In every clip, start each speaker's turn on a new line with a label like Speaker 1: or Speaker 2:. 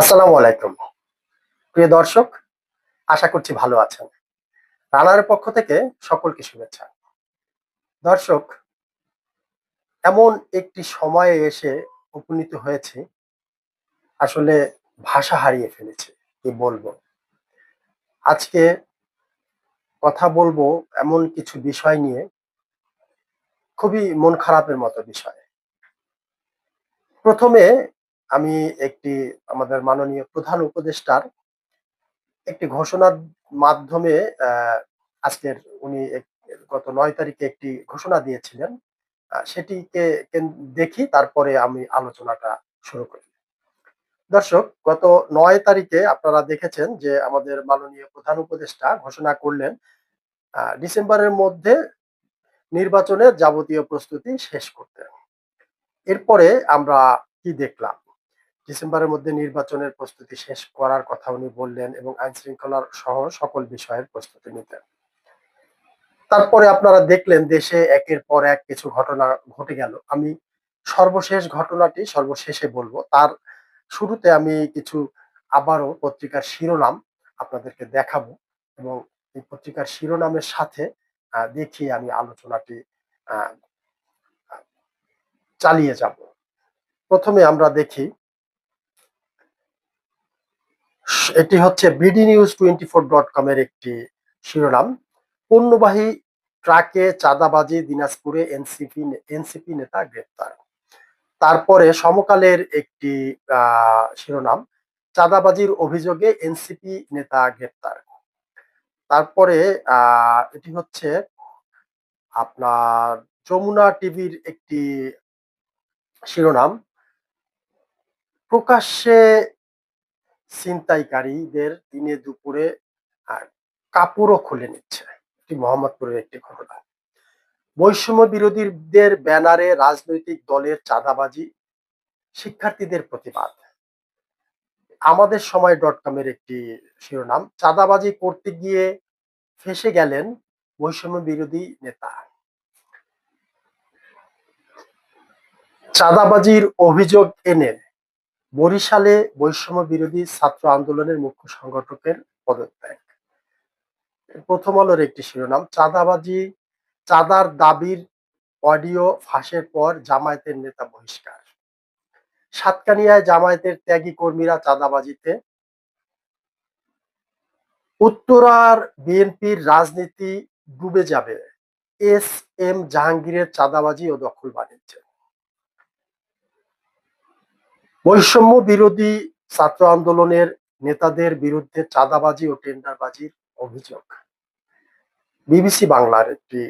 Speaker 1: আসসালামু আলাইকুম। প্রিয় দর্শক, আশা করছি ভালো আছেন। রানার পক্ষ থেকে সকলকে শুভেচ্ছা। দর্শক, এমন একটি সময়ে এসে উপনীত হয়েছে, আসলে ভাষা হারিয়ে ফেলেছে, কি বলব? আজকে কথা বলব এমন কিছু বিষয় নিয়ে, খুবই মন খারাপের মতো বিষয়। প্রথমে আমি একটি আমাদের মাননীয় প্রধান উপদেষ্টার একটি ঘোষণার মাধ্যমে আজকের উনি গত নয় তারিখে একটি ঘোষণা দিয়েছিলেন। সেটিকে দেখি তারপরে আমি আলোচনাটা শুরু করি। দর্শক, গত নয় তারিখে আপনারা দেখেছেন যে আমাদের মাননীয় প্রধান উপদেষ্টা ঘোষণা করলেন ডিসেম্বরের মধ্যে নির্বাচনের যাবতীয় প্রস্তুতি শেষ করতে। এরপরে আমরা কি দেখলাম? ডিসেম্বরের মধ্যে নির্বাচনের প্রস্তুতি শেষ করার কথা উনি বললেন এবং আইন শৃঙ্খলার সহ সকল বিষয়ের প্রস্তুতি নিতেন। তারপরে আপনারা দেখলেন দেশে একের পর এক কিছু ঘটনা ঘটে গেল। আমি সর্বশেষ ঘটনাটি সর্বশেষে বলব। তার শুরুতে আমি কিছু আবারও পত্রিকার শিরোনাম আপনাদেরকে দেখাবো এবং এই পত্রিকার শিরোনামের সাথে দেখিয়ে আমি আলোচনাটি চালিয়ে যাব। প্রথমে আমরা দেখি এটি হচ্ছে BD news twenty four dot com এর একটি শিরোনাম। পণ্যবাহী ট্রাকে চাঁদাবাজি দিনাজপুরে এনসিপি এনসিপি নেতা গ্রেপ্তার। তারপরে সমকালের একটি শিরোনাম, চাঁদাবাজির অভিযোগে এনসিপি নেতা গ্রেপ্তার। তারপরে এটি হচ্ছে আপনার যমুনা টিভির একটি শিরোনাম। প্রকাশ্যে ছিনতাইকারীদের দিনে দুপুরে কাপড়ও খুলে নিচ্ছে। এটি মোহাম্মদপুরের একটি ঘটনা। বৈষম্য বিরোধীদের ব্যানারে রাজনৈতিক দলের চাঁদাবাজি, শিক্ষার্থীদের প্রতিবাদ। আমাদের সময় ডট কমের একটি শিরোনাম, চাঁদাবাজি করতে গিয়ে ফেসে গেলেন বৈষম্য বিরোধী নেতা। চাঁদাবাজির অভিযোগ এনে বরিশালে বৈষম্য বিরোধী ছাত্র আন্দোলনের মুখ্য সংগঠকের পদত্যাগ। প্রথম আলোর একটি শিরোনাম, চাঁদাবাজি, চাঁদার দাবির অডিও ফাঁসের পর জামায়াতের নেতা বহিষ্কার। সাতকানিয়ায় জামায়াতের ত্যাগী কর্মীরা চাঁদাবাজিতে। উত্তরার বিএনপির রাজনীতি ডুবে যাবে। এস এম জাহাঙ্গীরের চাঁদাবাজি ও দখল বাণিজ্য। বৈষম্য বিরোধী ছাত্র আন্দোলনের নেতাদের বিরুদ্ধে চাঁদাবাজি ও টেন্ডারবাজির অভিযোগ। বিবিসি বাংলার একটি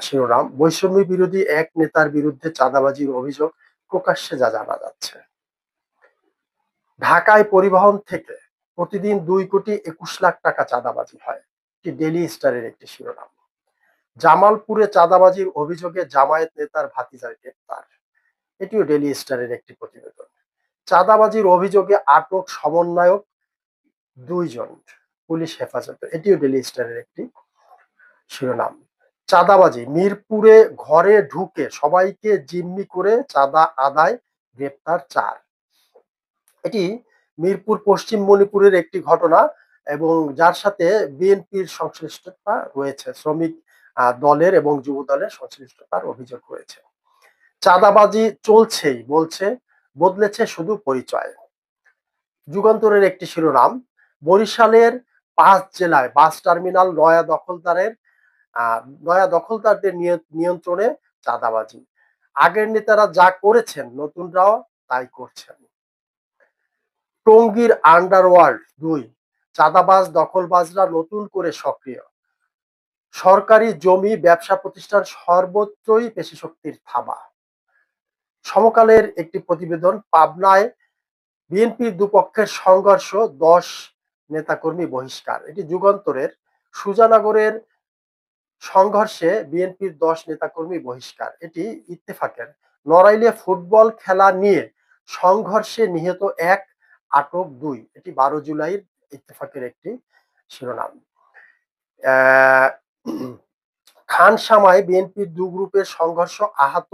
Speaker 1: শিরোনাম, বৈষম্য বিরোধী এক নেতার বিরুদ্ধে চাঁদাবাজির অভিযোগ প্রকাশ্যে যা জানা যাচ্ছে। ঢাকায় পরিবহন থেকে প্রতিদিন দুই কোটি একুশ লাখ টাকা চাঁদাবাজি হয়। এটি ডেলি স্টারের একটি শিরোনাম। জামালপুরে চাঁদাবাজির অভিযোগে জামায়াত নেতার ভাতিজার গ্রেপ্তার। এটিও ডেলি স্টারের একটি প্রতিবেদন। চাঁদাবাজির অভিযোগে আটক সমন্বয়ক দুইজন পুলিশ হেফাজতে। এটিও ডেলি স্টারের একটি শিরোনাম। চাঁদাবাজি, মিরপুরে ঘরে ঢুকে সবাইকে জিম্মি করে চাঁদা আদায়, গ্রেপ্তার চার। এটি মিরপুর পশ্চিম মণিপুরের একটি ঘটনা এবং যার সাথে বিএনপির সংশ্লিষ্টতা রয়েছে। শ্রমিক দলের এবং যুব দলের সংশ্লিষ্টতার অভিযোগ রয়েছে। চাঁদাবাজি চলছেই, বলছে, বদলেছে শুধু পরিচয়। যুগান্তরের একটি শিরোনাম, বরিশালের পাঁচ জেলায় বাস টার্মিনাল নয়া দখলদারের নয়া দখলদারদের নিয়- নিয়ন্ত্রণে চাঁদাবাজি। আগের নেতারা যা করেছেন, নতুনরাও তাই করছেন। টঙ্গীর আন্ডারওয়ার্ল্ড দুই, চাঁদাবাজ, দখলবাজরা নতুন করে সক্রিয়। সরকারি জমি ব্যবসা প্রতিষ্ঠান সর্বত্রই পেশি শক্তির থাবা। সমকালের একটি প্রতিবেদন পাবনায় বিএনপির দুপক্ষের সংঘর্ষ দশ নেতাকর্মী বহিষ্কার। এটি যুগান্তরের সুজানগরের সংঘর্ষে বিএনপির দশ নেতাকর্মী বহিষ্কার। এটি ইত্তেফাকের। নড়াইলে ফুটবল খেলা নিয়ে সংঘর্ষে নিহত এক আটক দুই। এটি বারো জুলাইয়ের ইত্তেফাকের একটি শিরোনাম। আহ, খানসামায় বিএনপির দু গ্রুপের সংঘর্ষ আহত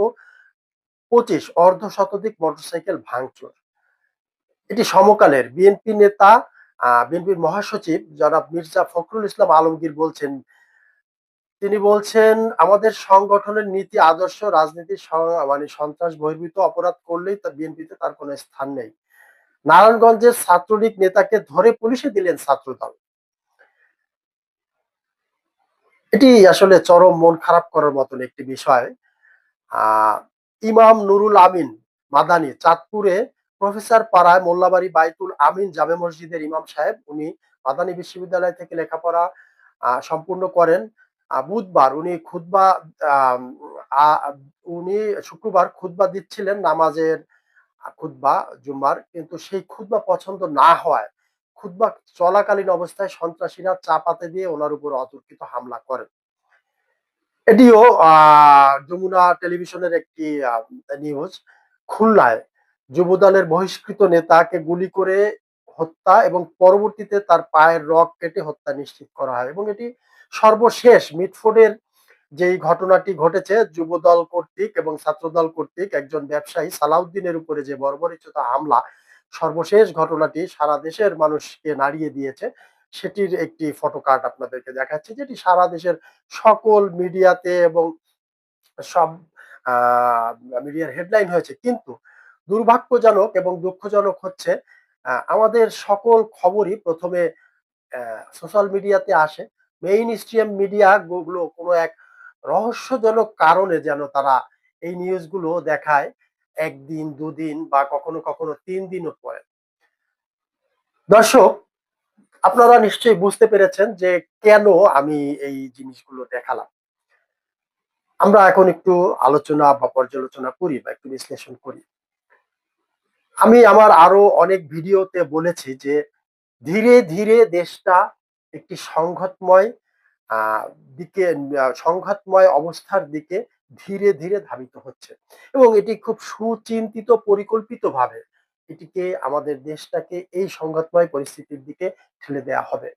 Speaker 1: পঁচিশ অর্ধ শতাধিক মোটরসাইকেল ভাঙচুর। এটি সমকালের বিএনপি নেতা বিএনপির মহাসচিব জনাব মির্জা ফখরুল ইসলাম আলমগীর বলছেন, তিনি বলছেন, আমাদের সংগঠনের নীতি, আদর্শ রাজনীতির মানে সন্ত্রাস বহির্ভূত অপরাধ করলেই তার বিএনপিতে তার কোনো স্থান নেই। নারায়ণগঞ্জের ছাত্রলীগ নেতাকে ধরে পুলিশে দিলেন ছাত্রদল। এটি আসলে চরম মন খারাপ করার মতন একটি বিষয়। আহ ইমাম নুরুল আমিন মাদানী চাঁদপুরে প্রফেসর পাড়ায় মোল্লাবাড়ি বাইতুল আমিন জামে মসজিদের ইমাম সাহেব উনি মাদানী বিশ্ববিদ্যালয় থেকে লেখাপড়া সম্পূর্ণ করেন। বুধবার উনি আম, উনি শুক্রবার খুতবা দিচ্ছিলেন নামাজের খুতবা জুম্মার কিন্তু সেই খুতবা পছন্দ না হওয়ায় খুতবা চলাকালীন অবস্থায় সন্ত্রাসীরা চাপাতে দিয়ে ওনার উপর অতর্কিত হামলা করেন। এটিও যমুনা টেলিভিশনের একটি নিউজ খুলনায়। যুবদলের বহিষ্কৃত নেতাকে গুলি করে হত্যা এবং পরবর্তীতে তার পায়ের রক কেটে হত্যা নিশ্চিত করা হয় এবং এটি সর্বশেষ মিটফোর্ডের যেই ঘটনাটি ঘটেছে, যুবদল কর্তৃক এবং ছাত্রদল কর্তৃক একজন ব্যবসায়ী সালাউদ্দিনের উপরে যে বর্বরিচিত হামলা, সর্বশেষ ঘটনাটি সারা দেশের মানুষকে নাড়িয়ে দিয়েছে। সেটির একটি ফটো কার্ড আপনাদেরকে দেখাচ্ছি, যেটি সারা দেশের সকল মিডিয়াতে এবং সব মিডিয়ার হেডলাইন হয়েছে। কিন্তু দুর্ভাগ্যজনক এবং দুঃখজনক হচ্ছে আমাদের সকল খবরই প্রথমে সোশ্যাল মিডিয়াতে আসে। মেইন স্ট্রিম মিডিয়া গুলো কোনো এক রহস্যজনক কারণে যেন তারা এই নিউজগুলো দেখায়, একদিন, দুদিন বা কখনো কখনো তিন দিনও পরে। দর্শক আপনারা নিশ্চয়ই বুঝতে পেরেছেন যে কেন আমি এই জিনিসগুলো দেখালাম। আমরা এখন একটু আলোচনা বা পর্যালোচনা করি বা একটু বিশ্লেষণ করি। আমি আমার আরও অনেক ভিডিওতে বলেছি যে ধীরে ধীরে দেশটা একটি সংঘাতময় দিকে সংঘাতময় অবস্থার দিকে ধীরে ধীরে ধাবিত হচ্ছে। এবং এটি খুব সুচিন্তিত পরিকল্পিত ভাবে এটিকে আমাদের দেশটাকে এই সংঘাতময় পরিস্থিতির দিকে ঠেলে দেওয়া হবে।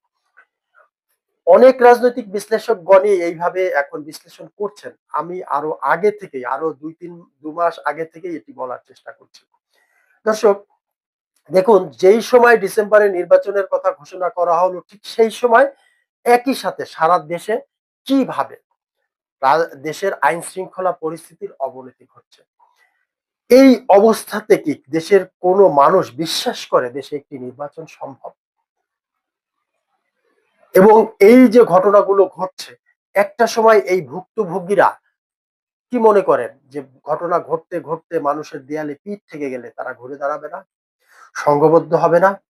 Speaker 1: অনেক রাজনৈতিক বিশ্লেষকগণই এইভাবে এখন বিশ্লেষণ করছেন। আমি আরও আগে থেকেই, আরও দুই তিন, দু মাস আগে থেকেই এটি বলার চেষ্টা করছি। দর্শক, দেখুন, যেই সময় ডিসেম্বরে নির্বাচনের কথা ঘোষণা করা হলো, ঠিক সেই সময় একই সাথে সারা দেশে কীভাবে দেশের আইন শৃঙ্খলা পরিস্থিতির অবনতি ঘটছে। এই অবস্থাতে কি দেশের কোনো মানুষ বিশ্বাস করে দেশে একটি নির্বাচন সম্ভব। এবং এই যে ঘটনাগুলো ঘটছে, একটা সময় এই ভুক্তভোগীরা কি মনে করেন? যে ঘটনা ঘটতে ঘটতে মানুষের দেয়ালে পিঠ থেকে গেলে তারা ঘুরে দাঁড়াবে না? সংঘবদ্ধ হবে না?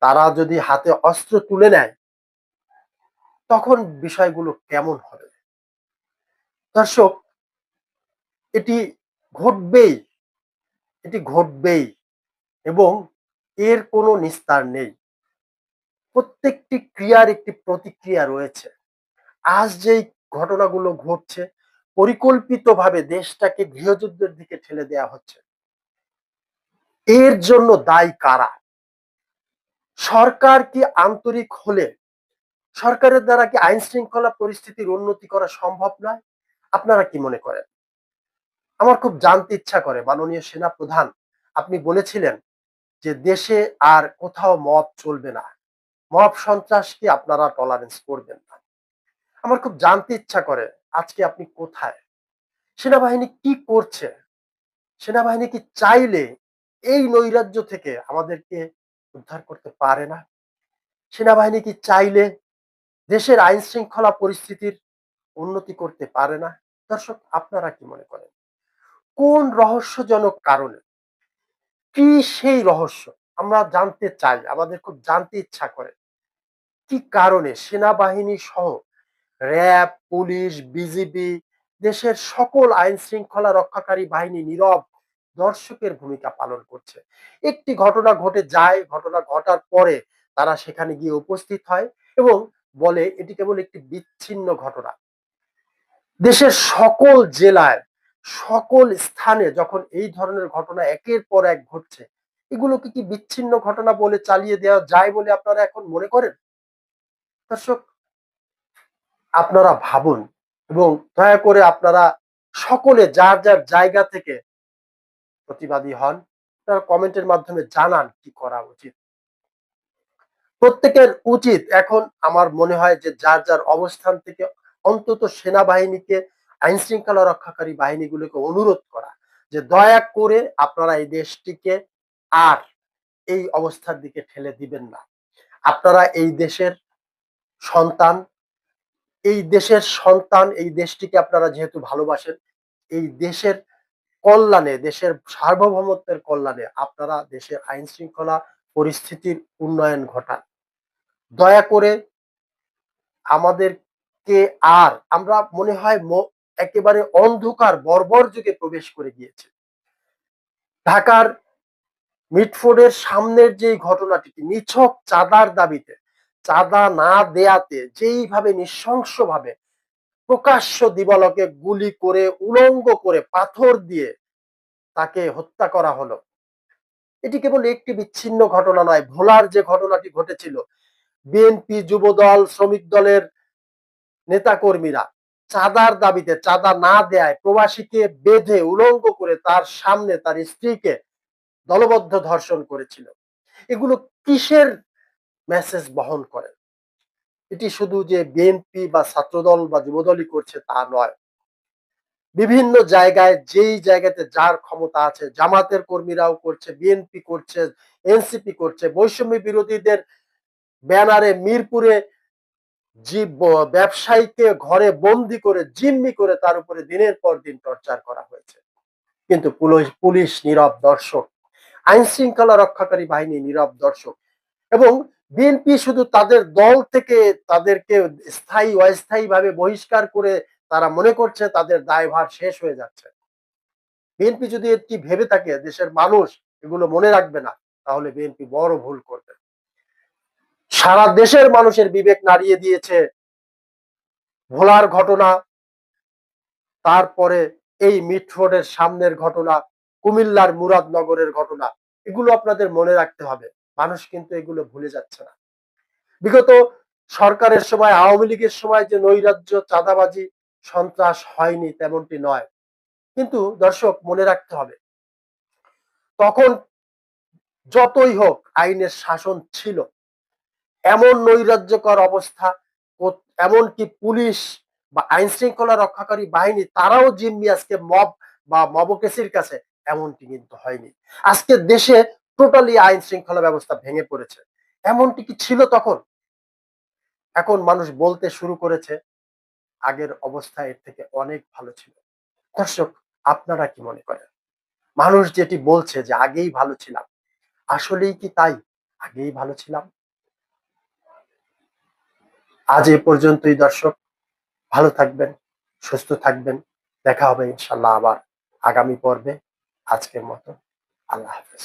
Speaker 1: তারা যদি হাতে অস্ত্র তুলে নেয়, তখন বিষয়গুলো কেমন হবে? দর্শক, এটি ঘটবেই। এটি ঘটবেই এবং এর কোনো নিস্তার নেই। প্রত্যেকটি ক্রিয়ার একটি প্রতিক্রিয়া রয়েছে। আজ যেই ঘটনাগুলো ঘটছে, পরিকল্পিতভাবে দেশটাকে গৃহযুদ্ধের দিকে ঠেলে দেওয়া হচ্ছে। এর জন্য দায়ী কারা? সরকার কি আন্তরিক হলে? সরকারের দ্বারা কি আইন শৃঙ্খলা পরিস্থিতির উন্নতি করা সম্ভব নয়? আপনারা কি মনে করেন? আমার খুব জানতে ইচ্ছা করে, মাননীয় সেনা প্রধান আপনি বলেছিলেন যে দেশে আর কোথাও মব চলবে না। মব সন্ত্রাসকে আপনারা টলারেন্স করবেন না? আমার খুব জানতে ইচ্ছা করে, আজকে আপনি কোথায়? সেনাবাহিনী কি করছে? সেনাবাহিনী কি চাইলে এই নৈরাজ্য থেকে আমাদেরকে উদ্ধার করতে পারে না? সেনাবাহিনী কি চাইলে দেশের আইন শৃঙ্খলা পরিস্থিতির উন্নতি করতে পারে না? দর্শক, আপনারা কি মনে করেন? কোন রহস্যজনক কারণে? কি সেই রহস্য? আমরা জানতে চাই, আমাদের খুব জানতে ইচ্ছা করে। কি কারণে সেনাবাহিনী সহ র্যাব, পুলিশ, বিজিবি দেশের সকল আইন শৃঙ্খলা রক্ষাকারী বাহিনী নীরব দর্শকের ভূমিকা পালন করছে? একটি ঘটনা ঘটে যায়, ঘটনা ঘটার পরে তারা সেখানে গিয়ে উপস্থিত হয় এবং বলে, এটি কেবল একটি বিচ্ছিন্ন ঘটনা। দেশের সকল জেলায় সকল স্থানে যখন এই ধরনের ঘটনা একের পর এক ঘটছে, এগুলোকে কি বিচ্ছিন্ন ঘটনা বলে চালিয়ে দেওয়া যায় বলে আপনারা এখন মনে করেন? দর্শক, আপনারা ভাবুন এবং দয়া করে আপনারা সকলে যার যার জায়গা থেকে প্রতিবাদী হন, আপনারা কমেন্টের মাধ্যমে জানান কি করা উচিত। প্রত্যেকের উচিত এখন আমার মনে হয় যে যার যার অবস্থান থেকে অন্তত সেনাবাহিনীকে আইন শৃঙ্খলা রক্ষাকারী বাহিনীগুলোকে অনুরোধ করা যে দয়া করে আপনারা এই দেশটিকে আর এই অবস্থার দিকে ঠেলে দিবেন না। আপনারা এই দেশের সন্তান, এই দেশের সন্তান, এই দেশটিকে আপনারা যেহেতু ভালোবাসেন, এই দেশের কল্যাণে, দেশের সার্বভৌমত্বের কল্যাণে আপনারা দেশের আইন শৃঙ্খলা পরিস্থিতির উন্নয়ন ঘটান। দয়া করে আমাদেরকে আর, আমরা মনে হয় একেবারে অন্ধকার, বর্বর যুগে প্রবেশ করে গিয়েছে। ঢাকার মিটফোর্ডের সামনের যে ঘটনাটি নিছক চাঁদার দাবিতে, চাঁদা না দেয়াতে যেইভাবে নৃশংসভাবে প্রকাশ্য দিবালকে গুলি করে, উলঙ্গ করে পাথর দিয়ে তাকে হত্যা করা হলো। এটি কেবল একটি বিচ্ছিন্ন ঘটনা নয়, ভোলার যে ঘটনাটি ঘটেছিল, বিএনপি যুবদল, শ্রমিক দলের নেতাকর্মীরা চাঁদার দাবিতে, চাঁদা না দেয় প্রবাসীকে বেঁধে উলঙ্গ করে তার সামনে তার স্ত্রীকে দলবদ্ধ ধর্ষণ করেছিল। এগুলো কিসের মেসেজ বহন করে? এটি শুধু যে বিএনপি বা ছাত্রদল বা যুবদলই করছে তা নয়। বিভিন্ন জায়গায় যেই জায়গাতে যার ক্ষমতা আছে, জামাতের কর্মীরাও করছে বিএনপি করছে এনসিপি করছে, বৈষম্য বিরোধীদের ব্যানারে মিরপুরে যে ব্যবসায়ীকে ঘরে বন্দি করে, জিম্মি করে তার উপরে দিনের পর দিন টর্চার করা হয়েছে। কিন্তু পুলিশ পুলিশ নীরব দর্শক আইন শৃঙ্খলা রক্ষাকারী বাহিনী নীরব দর্শক এবং বিএনপি শুধু তাদের দল থেকে তাদেরকে স্থায়ী অস্থায়ী ভাবে বহিষ্কার করে তারা মনে করছে তাদের দায়ভার শেষ হয়ে যাচ্ছে। বিএনপি যদি এটি ভেবে থাকে, দেশের মানুষ এগুলো মনে রাখবে না, তাহলে বিএনপি বড় ভুল করবে। সারা দেশের মানুষের বিবেক নাড়িয়ে দিয়েছে। ভোলার ঘটনা, তারপরে এই মিট রোডের সামনের ঘটনা, কুমিল্লার মুরাদনগরের ঘটনা, এগুলো আপনাদের মনে রাখতে হবে। মানুষ কিন্তু এগুলো ভুলে যাচ্ছে না। বিগত সরকারের সময়, আওয়ামী লীগের সময় যে নৈরাজ্য, চাঁদাবাজি, সন্ত্রাস হয়নি তেমনটি নয়। কিন্তু দর্শক, মনে রাখতে হবে, তখন যতই হোক আইনের শাসন ছিল এমন নৈরাজ্যকর অবস্থা এমনকি পুলিশ বা আইন শৃঙ্খলা রক্ষাকারী বাহিনী, তারাও জিম্মি আজকে মব বা মবকেসির কাছে, এমনটি কিন্তু হয়নি। আজকে দেশে টোটালি আইন শৃঙ্খলা ব্যবস্থা ভেঙে পড়েছে। এমনটি কি ছিল তখন? এখন মানুষ বলতে শুরু করেছে, আগের অবস্থা এর থেকে অনেক ভালো ছিল। দর্শক, আপনারা কি মনে করেন? মানুষ যেটি বলছে যে আগেই ভালো ছিলাম, আসলেই কি তাই? আগেই ভালো ছিলাম? আজ এ পর্যন্তই, দর্শক। ভালো থাকবেন, সুস্থ থাকবেন। দেখা হবে ইনশাল্লাহ আবার আগামী পর্বে। আজকের মতো আল্লাহ হাফেজ।